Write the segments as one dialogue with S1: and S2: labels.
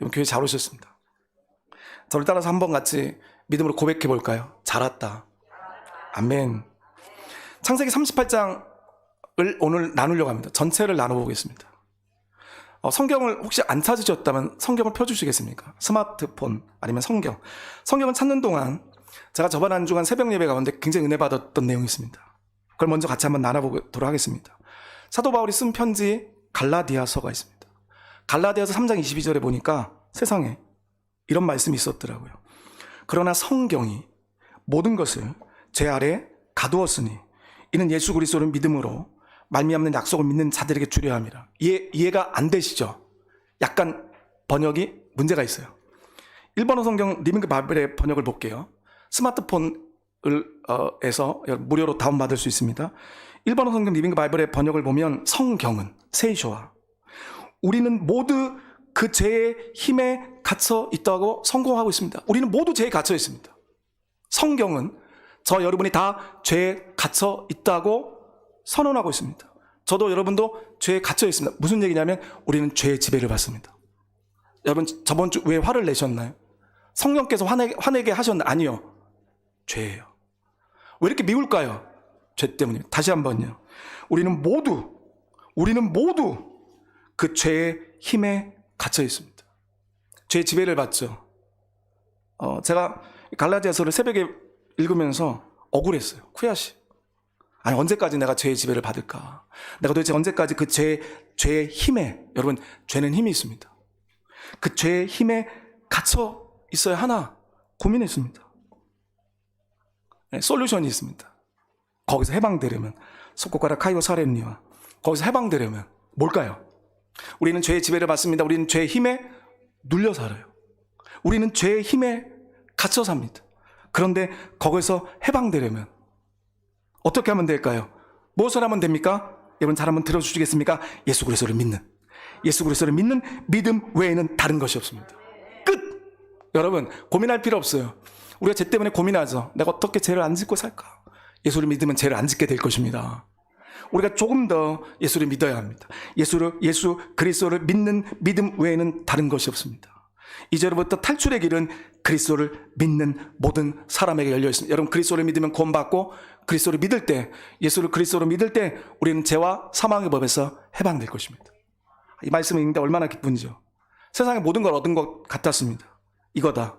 S1: 여러분 교회 잘 오셨습니다. 저를 따라서 한번 같이 믿음으로 고백해 볼까요? 잘 왔다. 아멘. 창세기 38장을 오늘 나누려고 합니다. 전체를 나눠보겠습니다. 어, 성경을 혹시 안 찾으셨다면 성경을 펴주시겠습니까? 스마트폰 아니면 성경. 성경을 찾는 동안 제가 저번 한 주간 새벽 예배 가운데 굉장히 은혜 받았던 내용이 있습니다. 그걸 먼저 같이 한번 나눠보도록 하겠습니다. 사도 바울이 쓴 편지 갈라디아서가 있습니다. 갈라디아서 3장 22절에 보니까 세상에 이런 말씀이 있었더라고요. 그러나 성경이 모든 것을 제 아래 가두었으니 이는 예수 그리스도를 믿음으로 말미암는 약속을 믿는 자들에게 주려 함이라. 이해, 이해가 안 되시죠? 약간 번역이 문제가 있어요. 일본어 성경 리밍크 바벨의 번역을 볼게요. 스마트폰을 어, 에서 무료로 다운받을 수 있습니다. 일본어 성경 리빙 바이블의 번역을 보면 성경은 세이쇼와 우리는 모두 그 죄의 힘에 갇혀 있다고 성공하고 있습니다. 우리는 모두 죄에 갇혀 있습니다. 성경은 저 여러분이 다 죄에 갇혀 있다고 선언하고 있습니다. 저도 여러분도 죄에 갇혀 있습니다. 무슨 얘기냐면 우리는 죄의 지배를 받습니다. 여러분 저번 주 왜 화를 내셨나요? 성령께서 화내, 화내게 하셨나? 아니요. 죄예요. 왜 이렇게 미울까요? 죄 때문입니다. 다시 한번요. 우리는 모두, 우리는 모두 그 죄의 힘에 갇혀 있습니다. 죄의 지배를 받죠. 어, 제가 갈라디아서를 새벽에 읽으면서 억울했어요. 쿠야시. 아니, 언제까지 내가 죄의 지배를 받을까? 내가 도대체 언제까지 그 죄, 죄의 힘에, 여러분, 죄는 힘이 있습니다. 그 죄의 힘에 갇혀 있어야 하나 고민했습니다. 네, 솔루션이 있습니다. 거기서 해방되려면 속고가라 카이오 사렘니와 거기서 해방되려면 뭘까요? 우리는 죄의 지배를 받습니다. 우리는 죄의 힘에 눌려 살아요. 우리는 죄의 힘에 갇혀 삽니다. 그런데 거기서 해방되려면 어떻게 하면 될까요? 무엇을 하면 됩니까? 여러분 잘 한번 들어주시겠습니까? 예수 그리스도를 믿는 예수 그리스도를 믿는 믿음 외에는 다른 것이 없습니다. 끝. 여러분 고민할 필요 없어요. 우리가 죄 때문에 고민하죠. 내가 어떻게 죄를 안 짓고 살까? 예수를 믿으면 죄를 안 짓게 될 것입니다. 우리가 조금 더 예수를 믿어야 합니다. 예수를 예수 그리스도를 믿는 믿음 외에는 다른 것이 없습니다. 이제로부터 탈출의 길은 그리스도를 믿는 모든 사람에게 열려 있습니다. 여러분 그리스도를 믿으면 구원받고 그리스도를 믿을 때 예수를 그리스도로 믿을 때 우리는 죄와 사망의 법에서 해방될 것입니다. 이 말씀을 읽는데 얼마나 기쁜지요. 세상에 모든 걸 얻은 것 같았습니다. 이거다.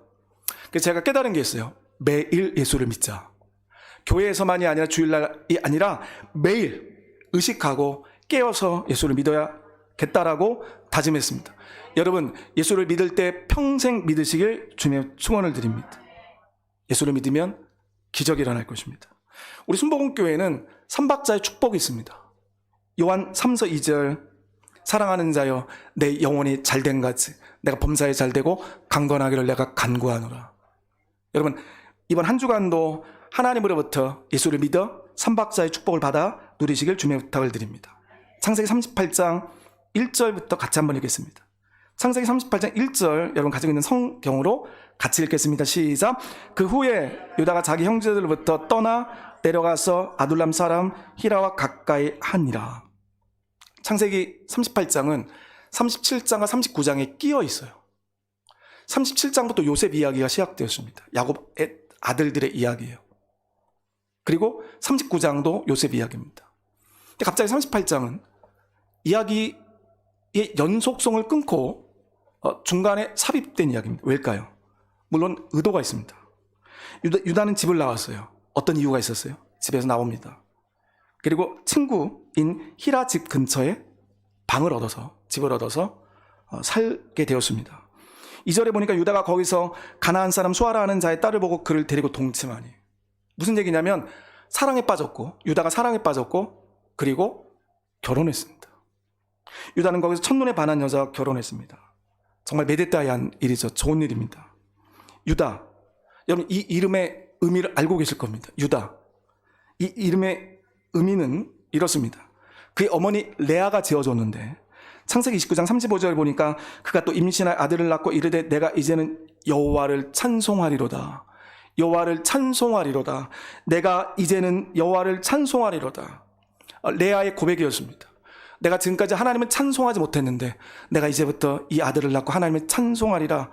S1: 그래서 제가 깨달은 게 있어요. 매일 예수를 믿자. 교회에서만이 아니라 주일날이 아니라 매일 의식하고 깨어서 예수를 믿어야겠다라고 다짐했습니다. 여러분, 예수를 믿을 때 평생 믿으시길 주님의 축원을 드립니다. 예수를 믿으면 기적이 일어날 것입니다. 우리 순복음교회는 삼박자의 축복이 있습니다. 요한 3서 2절 사랑하는 자여 내 영혼이 잘된 같이 내가 범사에 잘되고 강건하기를 내가 간구하노라. 여러분 이번 한 주간도 하나님으로부터 예수를 믿어 삼박자의 축복을 받아 누리시길 주님의 부탁을 드립니다. 창세기 38장 1절부터 같이 한번 읽겠습니다. 창세기 38장 1절 여러분 가지고 있는 성경으로 같이 읽겠습니다. 시작. 그 후에 유다가 자기 형제들로부터 떠나 내려가서 아둘람 사람 히라와 가까이 하니라. 창세기 38장은 37장과 39장에 끼어 있어요. 37장부터 요셉 이야기가 시작되었습니다. 야곱의 아들들의 이야기예요. 그리고 39장도 요셉 이야기입니다. 근데 갑자기 38장은 이야기의 연속성을 끊고 어, 중간에 삽입된 이야기입니다. 왜일까요? 물론 의도가 있습니다. 유다, 는 집을 나왔어요. 어떤 이유가 있었어요? 집에서 나옵니다. 그리고 친구인 히라 집 근처에 방을 얻어서 집을 얻어서 어, 살게 되었습니다. 이절에 보니까 유다가 거기서 가나안 사람 수아라는 자의 딸을 보고 그를 데리고 동침하니 무슨 얘기냐면 사랑에 빠졌고 유다가 사랑에 빠졌고 그리고 결혼했습니다. 유다는 거기서 첫눈에 반한 여자와 결혼했습니다. 정말 메데타이한 일이죠. 좋은 일입니다. 유다 여러분 이 이름의 의미를 알고 계실 겁니다. 유다 이 이름의 의미는 이렇습니다. 그의 어머니 레아가 지어줬는데 창세기 29장 35절 보니까 그가 또 임신할 아들을 낳고 이르되 내가 이제는 여호와를 찬송하리로다. 여호와를 찬송하리로다. 내가 이제는 여호와를 찬송하리로다. 어, 레아의 고백이었습니다. 내가 지금까지 하나님을 찬송하지 못했는데 내가 이제부터 이 아들을 낳고 하나님을 찬송하리라.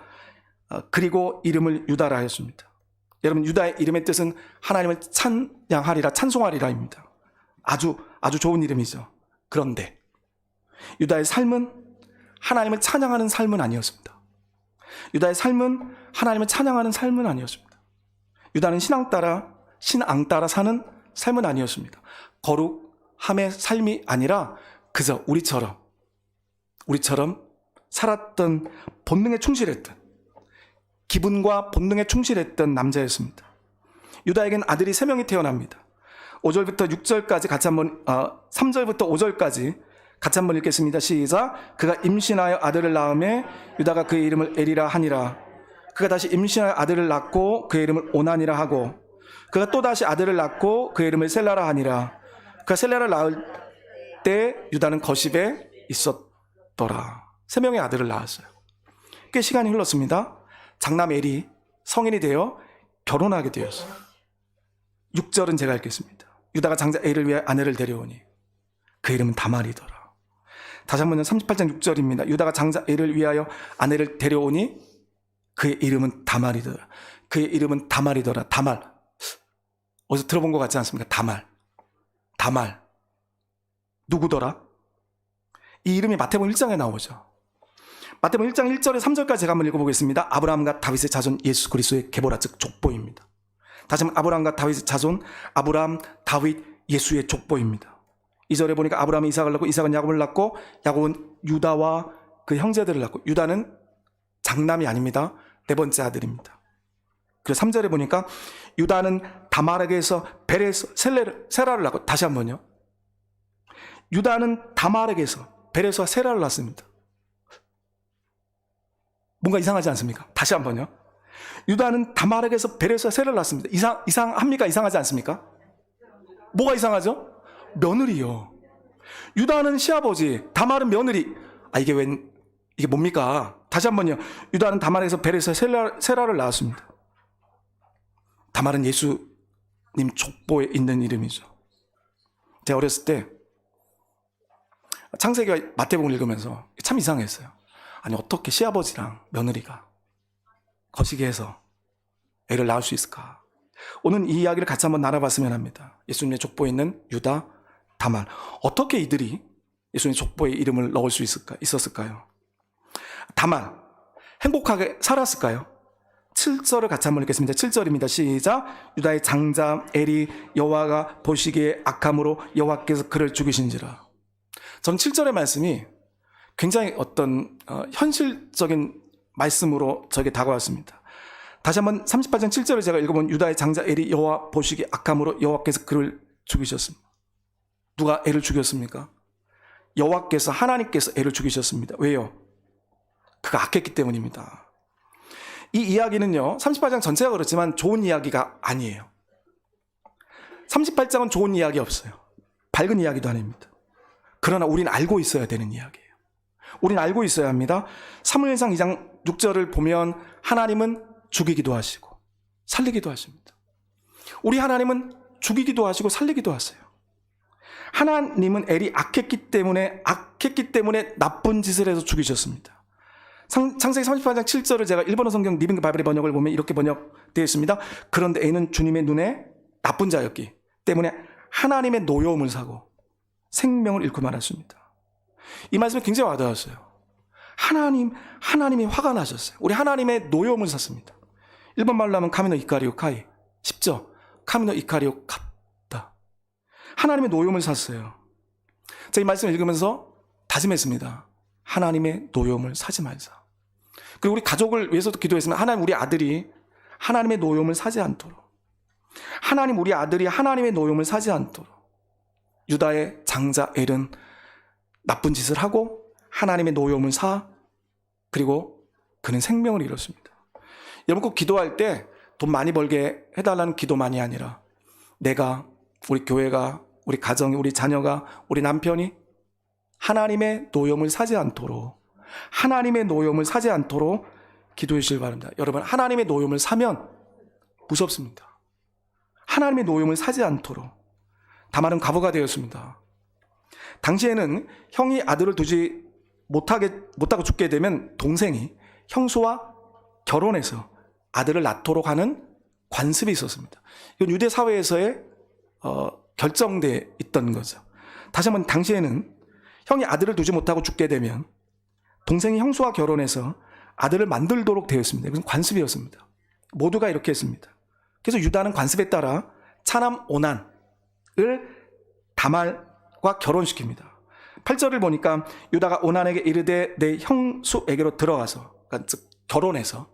S1: 어, 그리고 이름을 유다라 하였습니다. 여러분 유다의 이름의 뜻은 하나님을 찬양하리라 찬송하리라입니다. 아주 아주 좋은 이름이죠. 그런데 유다의 삶은 하나님을 찬양하는 삶은 아니었습니다. 유다의 삶은 하나님을 찬양하는 삶은 아니었습니다. 유다는 신앙 따라 신앙 따라 사는 삶은 아니었습니다. 거룩 함의 삶이 아니라 그저 우리처럼 우리처럼 살았던 본능에 충실했던 기분과 본능에 충실했던 남자였습니다. 유다에겐 아들이 세 명이 태어납니다. 5절부터 6절까지 같이 한번 어, 3절부터 5절까지 같이 한번 읽겠습니다. 시작. 그가 임신하여 아들을 낳음에 유다가 그의 이름을 에리라 하니라. 그가 다시 임신하여 아들을 낳고 그의 이름을 오난이라 하고 그가 또 다시 아들을 낳고 그의 이름을 셀라라 하니라. 그가 셀라를 낳을 때 유다는 거십에 있었더라. 세 명의 아들을 낳았어요. 꽤 시간이 흘렀습니다. 장남 엘이 성인이 되어 결혼하게 되었어요. 6절은 제가 읽겠습니다. 유다가 장자 엘을 위해 아내를 데려오니 그 이름은 다말이더라. 다시 한번 38장 6절입니다. 유다가 장자 엘을 위하여 아내를 데려오니 그의 이름은 다말이더라. 그의 이름은 다말이더라. 다말. 어디서 들어본 것 같지 않습니까? 다말. 다말. 누구더라? 이 이름이 마태복음 1장에 나오죠. 마태복음 1장 1절에 3절까지 제가 한번 읽어보겠습니다. 아브라함과 다윗의 자손 예수 그리스도의 계보라 즉 족보입니다. 다시 한번 아브라함과 다윗의 자손 아브라함 다윗 예수의 족보입니다. 2절에 보니까 아브라함이 이삭을 낳고 이삭은 야곱을 낳고 야곱은 유다와 그 형제들을 낳고 유다는 장남이 아닙니다. 네 번째 아들입니다. 그리고 3절에 보니까 유다는 다말에게서 셀레를, 세라를 낳고 다시 한번요. 유다는 다말에게서 베레스와 세라를 낳습니다. 뭔가 이상하지 않습니까? 다시 한번요. 유다는 다말에게서 베레스와 세라를 낳습니다. 이상 이상합니까? 이상하지 않습니까? 뭐가 이상하죠? 며느리요. 유다는 시아버지, 다말은 며느리. 아 이게 웬 이게 뭡니까? 다시 한번요. 유다는 다말에서 베레스와 세라, 세라를 낳았습니다. 다말은 예수 님 족보에 있는 이름이죠. 제가 어렸을 때 창세기와 마태복음 읽으면서 참 이상했어요. 아니 어떻게 시아버지랑 며느리가 거시기해서 애를 낳을 수 있을까? 오늘 이 이야기를 같이 한번 나눠봤으면 합니다. 예수님의 족보에 있는 유다, 다말 어떻게 이들이 예수님의 족보에 이름을 넣을 수 있을까? 있었을까요? 다말 행복하게 살았을까요? 7절을 같이 한번 읽겠습니다. 7절입니다. 시작. 유다의 장자 엘이 여호와가 보시기에 악함으로 여호와께서 그를 죽이신지라. 전 7절의 말씀이 굉장히 어떤 어, 현실적인 말씀으로 저에게 다가왔습니다. 다시 한번 38장 7절을 제가 읽어본 유다의 장자 엘이 여호와 보시기 악함으로 여호와께서 그를 죽이셨습니다. 누가 애를 죽였습니까? 여호와께서 하나님께서 애를 죽이셨습니다. 왜요? 그가 악했기 때문입니다. 이 이야기는요. 38장 전체가 그렇지만 좋은 이야기가 아니에요. 38장은 좋은 이야기 없어요. 밝은 이야기도 아닙니다. 그러나 우리는 알고 있어야 되는 이야기예요. 우리는 알고 있어야 합니다. 사무엘상 2장 6절을 보면 하나님은 죽이기도 하시고 살리기도 하십니다. 우리 하나님은 죽이기도 하시고 살리기도 하세요. 하나님은 엘이 악했기 때문에 악했기 때문에 나쁜 짓을 해서 죽이셨습니다. 상, 창세기 38장 7절을 제가 일본어 성경 리빙 바이블의 번역을 보면 이렇게 번역되어 있습니다. 그런데 A는 주님의 눈에 나쁜 자였기 때문에 하나님의 노여움을 사고 생명을 잃고 말았습니다. 이 말씀이 굉장히 와닿았어요. 하나님, 하나님이 화가 나셨어요. 우리 하나님의 노여움을 샀습니다. 일본 말로 하면 카미노 이카리오 카이. 쉽죠? 카미노 이카리오 카다. 하나님의 노여움을 샀어요. 제가 이 말씀을 읽으면서 다짐했습니다. 하나님의 노여움을 사지 말자. 그리고 우리 가족을 위해서도 기도했으면 하나님 우리 아들이 하나님의 노여움을 사지 않도록. 하나님 우리 아들이 하나님의 노여움을 사지 않도록. 유다의 장자 엘은 나쁜 짓을 하고 하나님의 노여움을 사 그리고 그는 생명을 잃었습니다. 여러분 꼭 기도할 때 돈 많이 벌게 해달라는 기도만이 아니라 내가 우리 교회가 우리 가정이 우리 자녀가 우리 남편이 하나님의 노여움을 사지 않도록 하나님의 노여움을 사지 않도록 기도해 주실 바랍니다. 여러분 하나님의 노여움을 사면 무섭습니다. 하나님의 노여움을 사지 않도록 다말은 과부가 되었습니다. 당시에는 형이 아들을 두지 못하게 못하고 죽게 되면 동생이 형수와 결혼해서 아들을 낳도록 하는 관습이 있었습니다. 이건 유대 사회에서의 어, 결정돼 있던 거죠. 다시 한번 당시에는 형이 아들을 두지 못하고 죽게 되면 동생이 형수와 결혼해서 아들을 만들도록 되어 있습니다. 이것은 관습이었습니다. 모두가 이렇게 했습니다. 그래서 유다는 관습에 따라 차남 오난을 다말과 결혼시킵니다. 8절을 보니까 유다가 오난에게 이르되 내 형수에게로 들어가서 그러니까 즉 결혼해서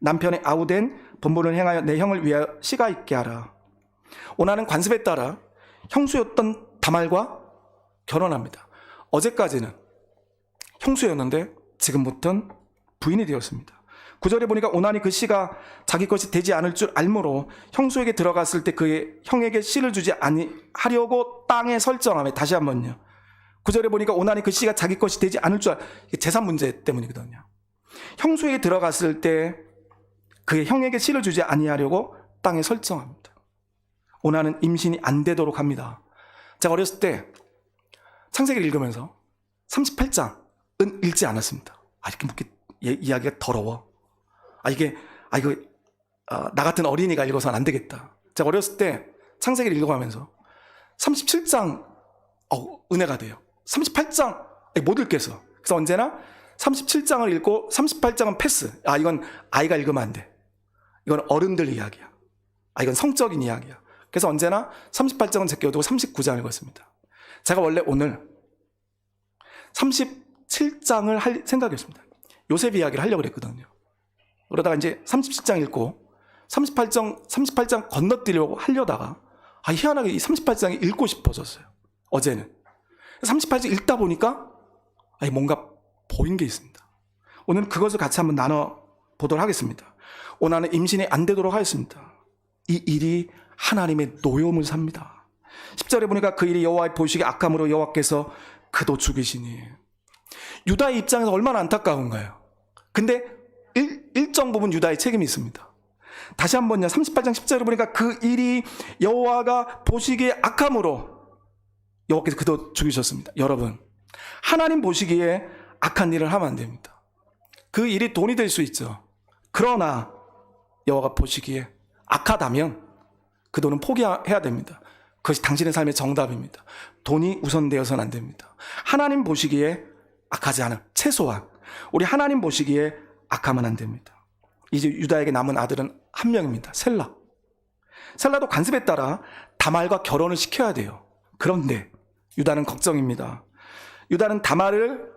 S1: 남편의 아우된 본분을 행하여 내 형을 위하여 씨가 있게 하라. 오난은 관습에 따라 형수였던 다말과 결혼합니다. 어제까지는 형수였는데 지금부터는 부인이 되었습니다. 구절에 보니까 오난이 그 씨가 자기 것이 되지 않을 줄 알므로 형수에게 들어갔을 때 그의 형에게 씨를 주지 아니하려고 땅에 설정하며 다시 한번요. 구절에 보니까 오난이 그 씨가 자기 것이 되지 않을 줄 알, 재산 문제 때문이거든요. 형수에게 들어갔을 때 그의 형에게 씨를 주지 아니하려고 땅에 설정합니다. 오난은 임신이 안 되도록 합니다. 제가 어렸을 때 창세기를 읽으면서 38장은 읽지 않았습니다. 아, 이렇게 묻기, 예, 이야기가 더러워. 아, 이게, 아, 이거, 아, 나 같은 어린이가 읽어서는 안 되겠다. 제가 어렸을 때 창세기를 읽어가면서 37장, 어, 은혜가 돼요. 38장, 아니, 못 읽겠어. 그래서 언제나 37장을 읽고 38장은 패스. 아, 이건 아이가 읽으면 안 돼. 이건 어른들 이야기야. 아, 이건 성적인 이야기야. 그래서 언제나 38장은 제껴두고 39장을 읽었습니다. 제가 원래 오늘 37장을 할 생각이었습니다. 요셉 이야기를 하려고 그랬거든요. 그러다가 이제 37장 읽고 38장, 38장 건너뛰려고 하려다가 아, 희한하게 이 38장이 읽고 싶어졌어요. 어제는. 38장 읽다 보니까 아니, 뭔가 보인 게 있습니다. 오늘 그것을 같이 한번 나눠 보도록 하겠습니다. 오나는 임신이 안 되도록 하였습니다. 이 일이 하나님의 노여움을 삽니다. 10절에 보니까 그 일이 여호와의 보시기에 악함으로 여호와께서 그도 죽이시니 유다의 입장에서 얼마나 안타까운가요? 근데 일, 일정 부분 유다의 책임이 있습니다. 다시 한번요. 38장 10절에 보니까 그 일이 여호와가 보시기에 악함으로 여호와께서 그도 죽이셨습니다. 여러분, 하나님 보시기에 악한 일을 하면 안 됩니다. 그 일이 돈이 될 수 있죠. 그러나 여호와가 보시기에 악하다면 그 돈은 포기해야 됩니다. 그것이 당신의 삶의 정답입니다. 돈이 우선되어서는 안 됩니다. 하나님 보시기에 악하지 않은 최소한 우리 하나님 보시기에 악하면 안 됩니다. 이제 유다에게 남은 아들은 한 명입니다. 셀라. 셀라도 관습에 따라 다말과 결혼을 시켜야 돼요. 그런데 유다는 걱정입니다. 유다는 다말을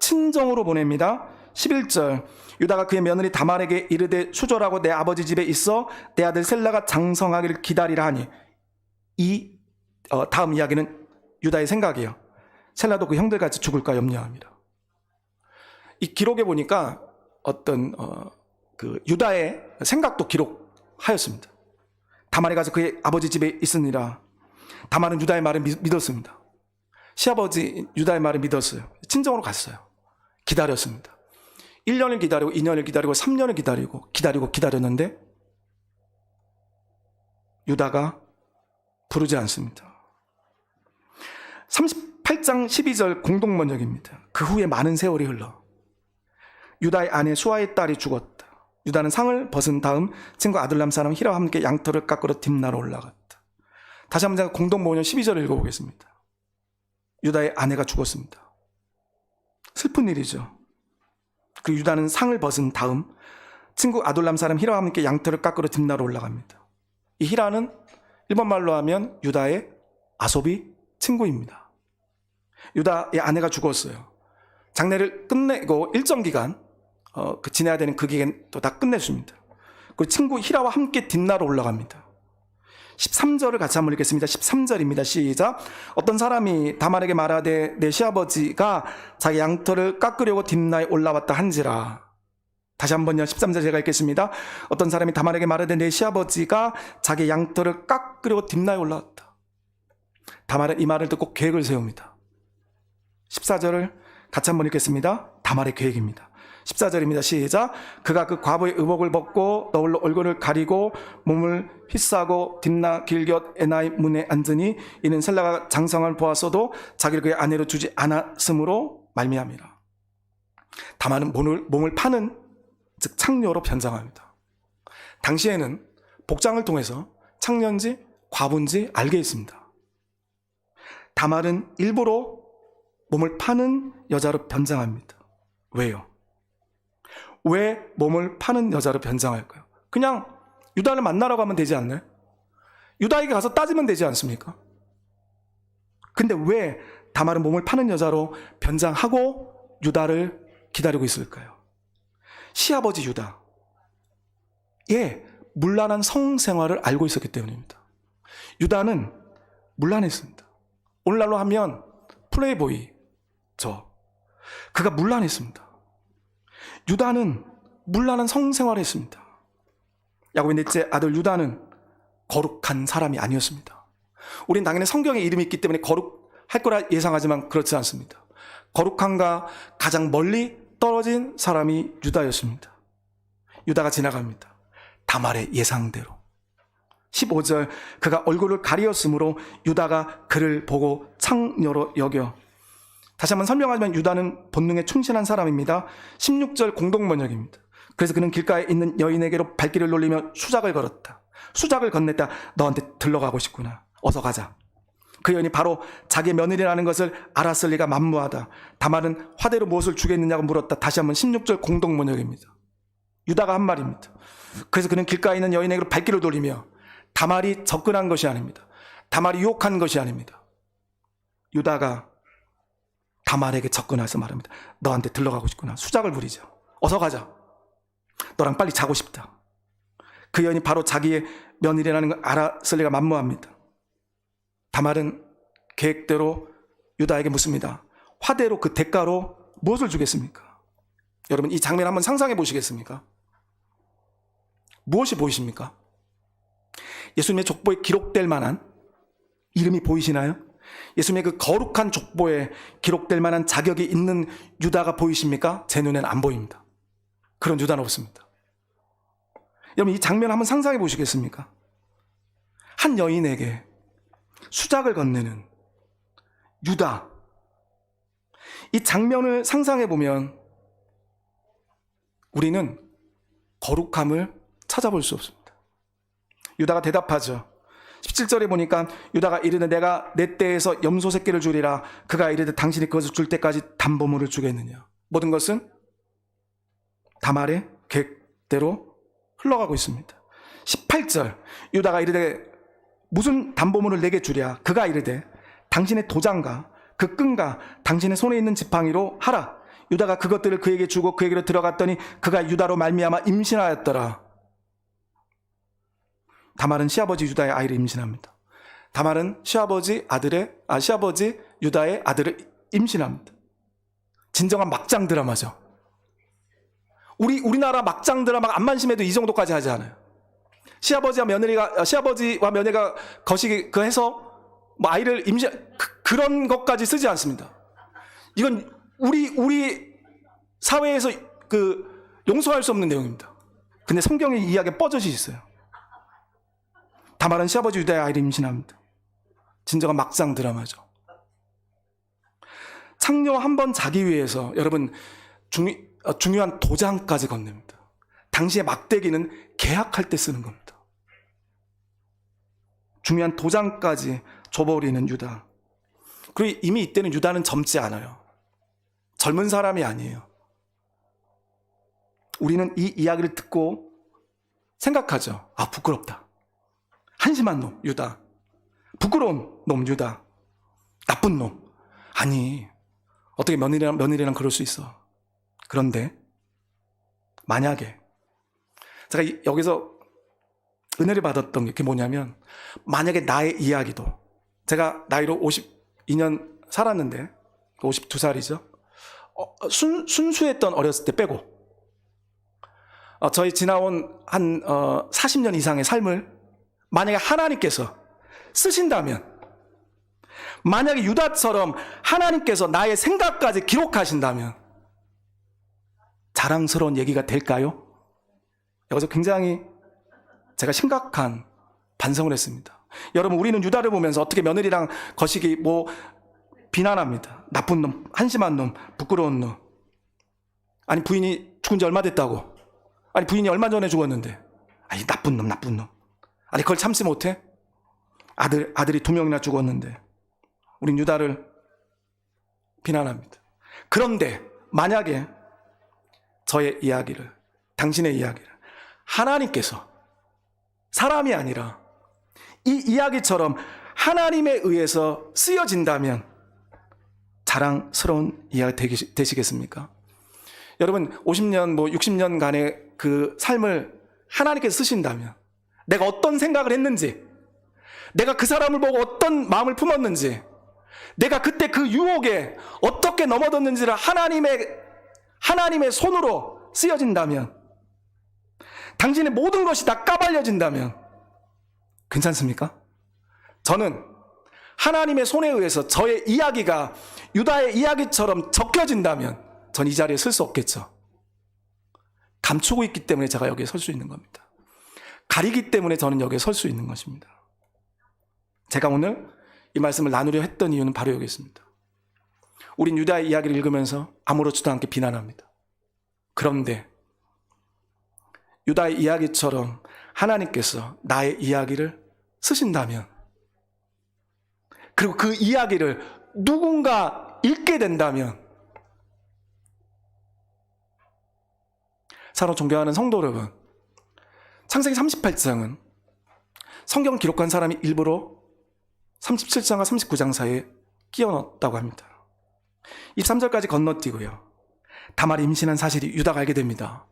S1: 친정으로 보냅니다. 11절 유다가 그의 며느리 다말에게 이르되 수절하고 내 아버지 집에 있어 내 아들 셀라가 장성하기를 기다리라 하니 이 어, 다음 이야기는 유다의 생각이에요. 셀라도 그 형들같이 죽을까 염려합니다. 이 기록에 보니까 어떤 어, 그 유다의 생각도 기록하였습니다. 다말에 가서 그의 아버지 집에 있으니라. 다말은 유다의 말을 믿, 믿었습니다. 시아버지 유다의 말을 믿었어요. 친정으로 갔어요. 기다렸습니다. 1년을 기다리고 2년을 기다리고 3년을 기다리고 기다리고 기다렸는데 유다가 부르지 않습니다. 38장 12절 공동 번역입니다. 그 후에 많은 세월이 흘러 유다의 아내 수아의 딸이 죽었다. 유다는 상을 벗은 다음 친구 아들람 사람 히라와 함께 양털을 깎으러 딥나로 올라갔다. 다시 한번 제가 공동번역 12절을 읽어보겠습니다. 유다의 아내가 죽었습니다. 슬픈 일이죠. 그 유다는 상을 벗은 다음 친구 아돌람 사람 히라와 함께 양털을 깎으러 딥나로 올라갑니다. 이 히라는 일본 말로 하면 유다의 아소비 친구입니다. 유다의 아내가 죽었어요. 장례를 끝내고 일정 기간 어, 그 지내야 되는 그 기간 또 다 끝내줍니다. 그 친구 히라와 함께 뒷나로 올라갑니다. 13절을 같이 한번 읽겠습니다. 13절입니다. 시작. 어떤 사람이 다말에게 말하되 내 시아버지가 자기 양털을 깎으려고 뒷나에 올라왔다 한지라. 다시 한번요. 13절 제가 읽겠습니다. 어떤 사람이 다말에게 말하되 내 시아버지가 자기 양털을 깎으려고 뒷나에 올라왔다. 다말은 이 말을 듣고 계획을 세웁니다. 14절을 같이 한번 읽겠습니다. 다말의 계획입니다. 14절입니다. 시작. 그가 그 과부의 의복을 벗고 너울로 얼굴을 가리고 몸을 휘싸고 딥나 길곁 에나이 문에 앉으니 이는 셀라가 장성을 보았어도 자기를 그의 아내로 주지 않았으므로 말미암이라. 다만은 몸을, 몸을 파는 즉 창녀로 변장합니다. 당시에는 복장을 통해서 창년지 과부인지 알게 했습니다. 다말은 일부러 몸을 파는 여자로 변장합니다. 왜요? 왜 몸을 파는 여자로 변장할까요? 그냥 유다를 만나러 가면 되지 않나요? 유다에게 가서 따지면 되지 않습니까? 근데 왜 다말은 몸을 파는 여자로 변장하고 유다를 기다리고 있을까요? 시아버지 유다. 예, 문란한 성생활을 알고 있었기 때문입니다. 유다는 문란했습니다. 오늘날로 하면 플레이보이, 저. 그가 문란했습니다. 유다는 문란한 성생활을 했습니다. 야곱의 넷째 아들 유다는 거룩한 사람이 아니었습니다. 우린 당연히 성경에 이름이 있기 때문에 거룩할 거라 예상하지만 그렇지 않습니다. 거룩함과 가장 멀리 떨어진 사람이 유다였습니다. 유다가 지나갑니다. 다말의 예상대로. 15절 그가 얼굴을 가리었으므로 유다가 그를 보고 창녀로 여겨 다시 한번 설명하자면 유다는 본능에 충실한 사람입니다. 16절 공동 번역입니다. 그래서 그는 길가에 있는 여인에게로 발길을 놀리며 수작을 걸었다. 수작을 건넸다. 너한테 들러가고 싶구나. 어서 가자. 그 여인이 바로 자기 며느리라는 것을 알았을 리가 만무하다. 다말은 화대로 무엇을 주겠느냐고 물었다. 다시 한번 16절 공동번역입니다. 유다가 한 말입니다. 그래서 그는 길가에 있는 여인에게로 발길을 돌리며 다말이 접근한 것이 아닙니다. 다말이 유혹한 것이 아닙니다. 유다가 다말에게 접근해서 말합니다. 너한테 들러가고 싶구나. 수작을 부리죠. 어서 가자. 너랑 빨리 자고 싶다. 그 여인이 바로 자기의 며느리라는 걸 알았을 리가 만무합니다. 다말은 계획대로 유다에게 묻습니다. 화대로 그 대가로 무엇을 주겠습니까? 여러분 이 장면 한번 상상해 보시겠습니까? 무엇이 보이십니까? 예수님의 족보에 기록될 만한 이름이 보이시나요? 예수님의 그 거룩한 족보에 기록될 만한 자격이 있는 유다가 보이십니까? 제 눈엔 안 보입니다. 그런 유다는 없습니다. 여러분 이 장면 한번 상상해 보시겠습니까? 한 여인에게 수작을 건네는 유다. 이 장면을 상상해 보면 우리는 거룩함을 찾아볼 수 없습니다. 유다가 대답하죠. 17절에 보니까 유다가 이르되 내가 내 때에서 염소 새끼를 주리라 그가 이르되 당신이 그것을 줄 때까지 담보물을 주겠느냐 모든 것은 다말의 계획대로 흘러가고 있습니다 18절 유다가 이르되 무슨 담보물을 내게 주랴 그가 이르되 당신의 도장과 그 끈과 당신의 손에 있는 지팡이로 하라 유다가 그것들을 그에게 주고 그에게로 들어갔더니 그가 유다로 말미암아 임신하였더라 다말은 시아버지 유다의 아이를 임신합니다. 다말은 시아버지 아들의 아 시아버지 유다의 아들을 임신합니다. 진정한 막장 드라마죠. 우리 우리나라 막장 드라마 안만심해도 이 정도까지 하지 않아요. 시아버지와 며느리가 어, 시아버지와 며느리가 거시기 그 해서 뭐 아이를 임신 그, 그런 것까지 쓰지 않습니다. 이건 우리 우리 사회에서 그 용서할 수 없는 내용입니다. 근데 성경에 이 이야기가 뻗어져 있어요. 다말은 시아버지 유다의 아이를 임신합니다. 진정한 막상 드라마죠. 창녀 한 번 자기 위해서 여러분 중, 어, 중요한 도장까지 건넵니다. 당시의 막대기는 계약할 때 쓰는 겁니다. 중요한 도장까지 줘버리는 유다. 그리고 이미 이때는 유다는 젊지 않아요. 젊은 사람이 아니에요. 우리는 이 이야기를 듣고 생각하죠. 아, 부끄럽다. 한심한 놈, 유다. 부끄러운 놈, 유다. 나쁜 놈. 아니, 어떻게 며느리랑, 며느리랑 그럴 수 있어. 그런데, 만약에, 제가 이- 여기서 은혜를 받았던 게 뭐냐면, 만약에 나의 이야기도, 제가 나이로 52년 살았는데, 52살이죠. 어, 순, 순수했던 어렸을 때 빼고, 어, 저희 지나온 한 어, 40년 이상의 삶을 만약에 하나님께서 쓰신다면, 만약에 유다처럼 하나님께서 나의 생각까지 기록하신다면, 자랑스러운 얘기가 될까요? 여기서 굉장히 제가 심각한 반성을 했습니다. 여러분, 우리는 유다를 보면서 어떻게 며느리랑 거시기 뭐 비난합니다. 나쁜 놈, 한심한 놈, 부끄러운 놈. 아니, 부인이 죽은 지 얼마 됐다고. 아니, 부인이 얼마 전에 죽었는데. 아니, 나쁜 놈, 나쁜 놈. 아니, 그걸 참지 못해? 아들, 아들이 두 명이나 죽었는데. 우린 유다를 비난합니다. 그런데 만약에 저의 이야기를, 당신의 이야기를 하나님께서 사람이 아니라 이 이야기처럼 하나님에 의해서 쓰여진다면 자랑스러운 이야기 되시- 되시겠습니까? 여러분, 50년, 뭐 60년간의 그 삶을 하나님께서 쓰신다면 내가 어떤 생각을 했는지, 내가 그 사람을 보고 어떤 마음을 품었는지, 내가 그때 그 유혹에 어떻게 넘어졌는지를 하나님의, 하나님의 손으로 쓰여진다면, 당신의 모든 것이 다 까발려진다면, 괜찮습니까? 저는 하나님의 손에 의해서 저의 이야기가 유다의 이야기처럼 적혀진다면, 전 이 자리에 설 수 없겠죠. 감추고 있기 때문에 제가 여기에 설 수 있는 겁니다. 가리기 때문에 저는 여기에 설 수 있는 것입니다. 제가 오늘 이 말씀을 나누려 했던 이유는 바로 여기 있습니다. 우린 유다의 이야기를 읽으면서 아무렇지도 않게 비난합니다. 그런데 유다의 이야기처럼 하나님께서 나의 이야기를 쓰신다면 그리고 그 이야기를 누군가 읽게 된다면 사로 존경하는 성도 여러분 창세기 38장은 성경 기록한 사람이 일부러 37장과 39장 사이에 끼워 넣었다고 합니다. 23절까지 건너뛰고요. 다말이 임신한 사실이 유다가 알게 됩니다.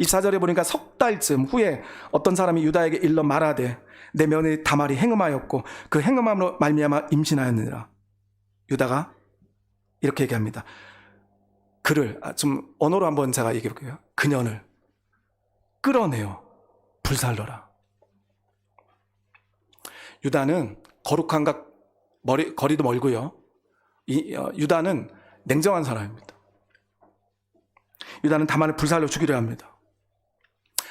S1: 24절에 보니까 석 달쯤 후에 어떤 사람이 유다에게 일러 말하되 내 며느리 다말이 행음하였고 그 행음함으로 말미암아 임신하였느니라. 유다가 이렇게 얘기합니다. 그를 아, 좀 언어로 한번 제가 얘기해 볼게요. 그년을 끌어내어 불살러라. 유다는 거룩한 각 머리 거리도 멀고요. 이, 어, 유다는 냉정한 사람입니다. 유다는 다만을 불살로 죽이려 합니다.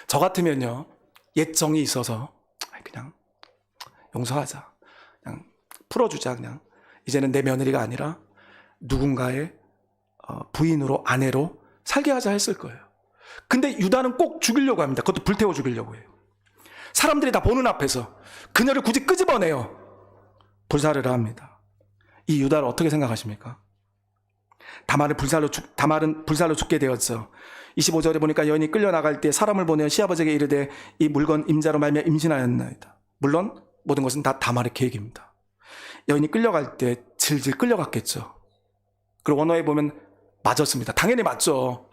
S1: 저 같으면요 옛 정이 있어서 그냥 용서하자, 그냥 풀어주자 그냥 이제는 내 며느리가 아니라 누군가의 어, 부인으로 아내로 살게 하자 했을 거예요. 근데 유다는 꼭 죽이려고 합니다. 그것도 불태워 죽이려고 해요. 사람들이 다 보는 앞에서 그녀를 굳이 끄집어내요. 불사를 합니다. 이 유다를 어떻게 생각하십니까? 다말을 불살로 죽, 다말은 불살로 죽게 되었죠. 25절에 보니까 여인이 끌려 나갈 때 사람을 보내어 시아버지에게 이르되 이 물건 임자로 말며 임신하였나이다. 물론 모든 것은 다 다말의 계획입니다. 여인이 끌려갈 때 질질 끌려갔겠죠. 그리고 원어에 보면 맞았습니다. 당연히 맞죠.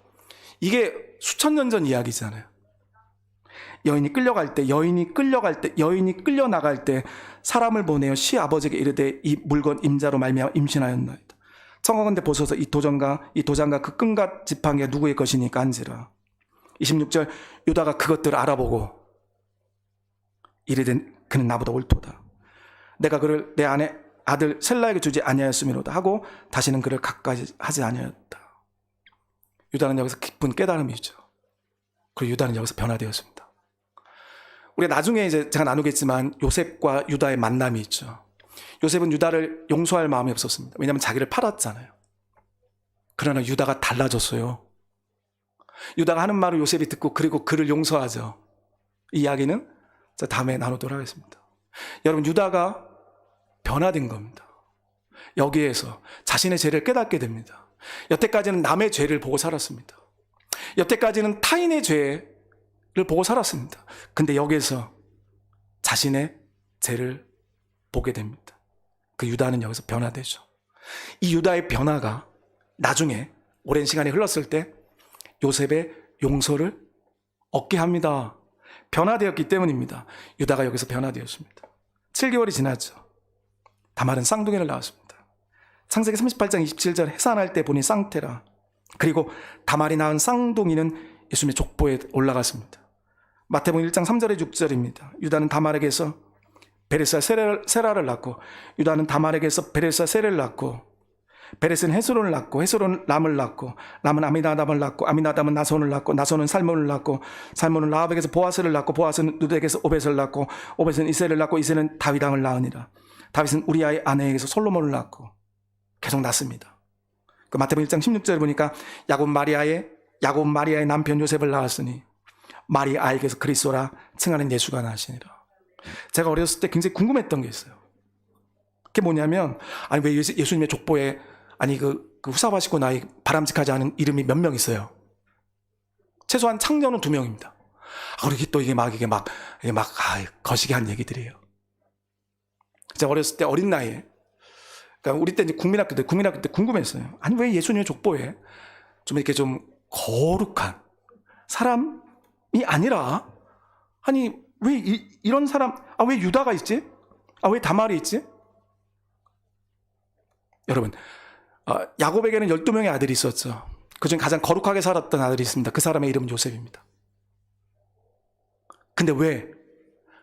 S1: 이게 수천 년 전 이야기잖아요. 여인이 끌려갈 때, 여인이 끌려갈 때, 여인이 끌려 나갈 때 사람을 보내어 시 아버지에게 이르되 이 물건 임자로 말미암아 임신하였나이다. 청하건대 보소서 이 도전과 이 도장과 그 끈과 지팡이가 누구의 것이니까 한지라. 26절 유다가 그것들을 알아보고 이르되 그는 나보다 옳도다. 내가 그를 내 아내 아들 셀라에게 주지 아니하였음이로다 하고 다시는 그를 가까이 하지 아니하였다. 유다는 여기서 깊은 깨달음이 있죠. 그리고 유다는 여기서 변화되었습니다. 우리가 나중에 이제 제가 나누겠지만 요셉과 유다의 만남이 있죠. 요셉은 유다를 용서할 마음이 없었습니다. 왜냐하면 자기를 팔았잖아요. 그러나 유다가 달라졌어요. 유다가 하는 말을 요셉이 듣고 그리고 그를 용서하죠. 이 이야기는 저 다음에 나누도록 하겠습니다. 여러분 유다가 변화된 겁니다. 여기에서 자신의 죄를 깨닫게 됩니다. 여태까지는 남의 죄를 보고 살았습니다. 여태까지는 타인의 죄를 보고 살았습니다. 근데 여기에서 자신의 죄를 보게 됩니다. 그 유다는 여기서 변화되죠. 이 유다의 변화가 나중에 오랜 시간이 흘렀을 때 요셉의 용서를 얻게 합니다. 변화되었기 때문입니다. 유다가 여기서 변화되었습니다. 7개월이 지났죠. 다말은 쌍둥이를 낳았습니다. 창세기 38장 27절 해산할 때 보니 쌍태라. 그리고 다말이 낳은 쌍둥이는 예수님의 족보에 올라갔습니다. 마태복음 1장 3절에 6절입니다. 유다는 다말에게서 베레사 세라를 낳고 유다는 다말에게서 베레사 세를 낳고 베레스는 헤스론을 낳고 헤스론은 람을 낳고 람은 아미나답을 낳고 아미나답은 나손을 낳고 나손은 살몬을 낳고 살몬은 라합에게서 보아스를 낳고 보아스는 누덱에서 오벳을 낳고 오벳은 이세를 낳고 이세는 다윗왕을 낳으니라 다윗은 우리아의 아내에게서 솔로몬을 낳고 계속 낳습니다. 그 마태복음 1장 16절에 보니까 야곱 마리아의 야곱 마리아의 남편 요셉을 낳았으니 마리아에게서 그리스도라 칭하는 예수가 나시니라. 제가 어렸을 때 굉장히 궁금했던 게 있어요. 그게 뭐냐면 아니 왜 예수, 예수님의 족보에 아니 그, 그 후사바시고 나이 바람직하지 않은 이름이 몇 명 있어요. 최소한 창녀는 두 명입니다. 아, 그리고 또 이게 막 이게 막 이게 막 아, 거시기 한 얘기들이에요. 제가 어렸을 때 어린 나이에 그러니까 우리 때 이제 국민학교 때 국민학교 때 궁금했어요. 아니 왜 예수님의 족보에 좀 이렇게 좀 거룩한 사람이 아니라 아니 왜 이, 런 사람 아 왜 유다가 있지? 아 왜 다말이 있지? 여러분 어, 야곱에게는 12명의 아들이 있었죠. 그중 가장 거룩하게 살았던 아들이 있습니다. 그 사람의 이름은 요셉입니다. 근데 왜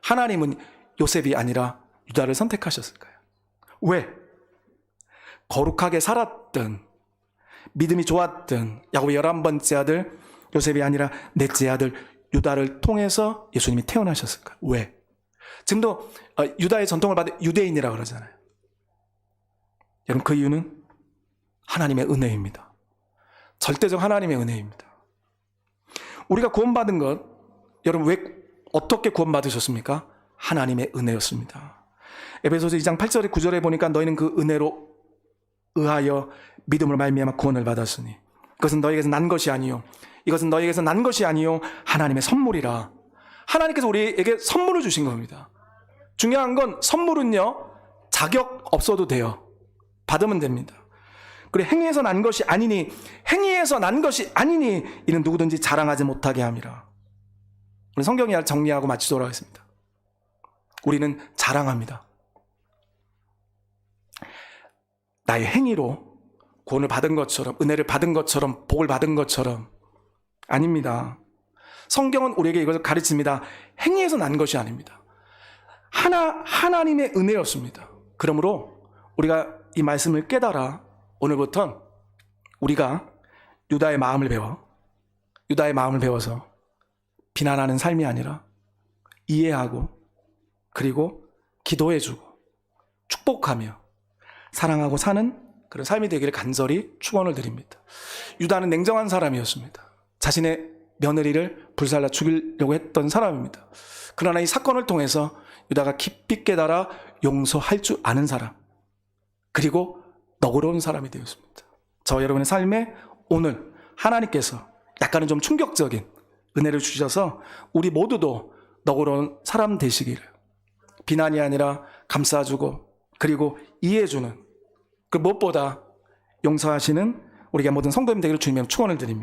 S1: 하나님은 요셉이 아니라 유다를 선택하셨을까요? 왜? 거룩하게 살았던 믿음이 좋았던 야곱의 열한 번째 아들 요셉이 아니라 넷째 아들 유다를 통해서 예수님이 태어나셨을까? 왜? 지금도 어, 유다의 전통을 받은 유대인이라고 그러잖아요. 여러분 그 이유는 하나님의 은혜입니다. 절대적 하나님의 은혜입니다. 우리가 구원받은 것 여러분 왜 어떻게 구원받으셨습니까? 하나님의 은혜였습니다. 에베소서 2장 8절에 9절에 보니까 너희는 그 은혜로 의하여 믿음을 말미암아 구원을 받았으니 그것은 너희에게서 난 것이 아니요 이것은 너희에게서 난 것이 아니요 하나님의 선물이라 하나님께서 우리에게 선물을 주신 겁니다. 중요한 건 선물은요 자격 없어도 돼요. 받으면 됩니다. 그리고 행위에서 난 것이 아니니 행위에서 난 것이 아니니 이는 누구든지 자랑하지 못하게 함이라. 우리 성경이 정리하고 마치도록 하겠습니다. 우리는 자랑합니다. 나의 행위로 구원을 받은 것처럼 은혜를 받은 것처럼 복을 받은 것처럼 아닙니다. 성경은 우리에게 이것을 가르칩니다. 행위에서 난 것이 아닙니다. 하나 하나님의 은혜였습니다. 그러므로 우리가 이 말씀을 깨달아 오늘부터 우리가 유다의 마음을 배워 유다의 마음을 배워서 비난하는 삶이 아니라 이해하고 그리고 기도해주고 축복하며 사랑하고 사는 그런 삶이 되기를 간절히 축원을 드립니다. 유다는 냉정한 사람이었습니다. 자신의 며느리를 불살라 죽이려고 했던 사람입니다. 그러나 이 사건을 통해서 유다가 깊이 깨달아 용서할 줄 아는 사람, 그리고 너그러운 사람이 되었습니다. 저 여러분의 삶에 오늘 하나님께서 약간은 좀 충격적인 은혜를 주셔서 우리 모두도 너그러운 사람 되시기를 비난이 아니라 감싸주고 그리고 이해해주는 그 무엇보다 용서하시는 우리가 모든 성도님 되기를 주님의 축원을 드립니다.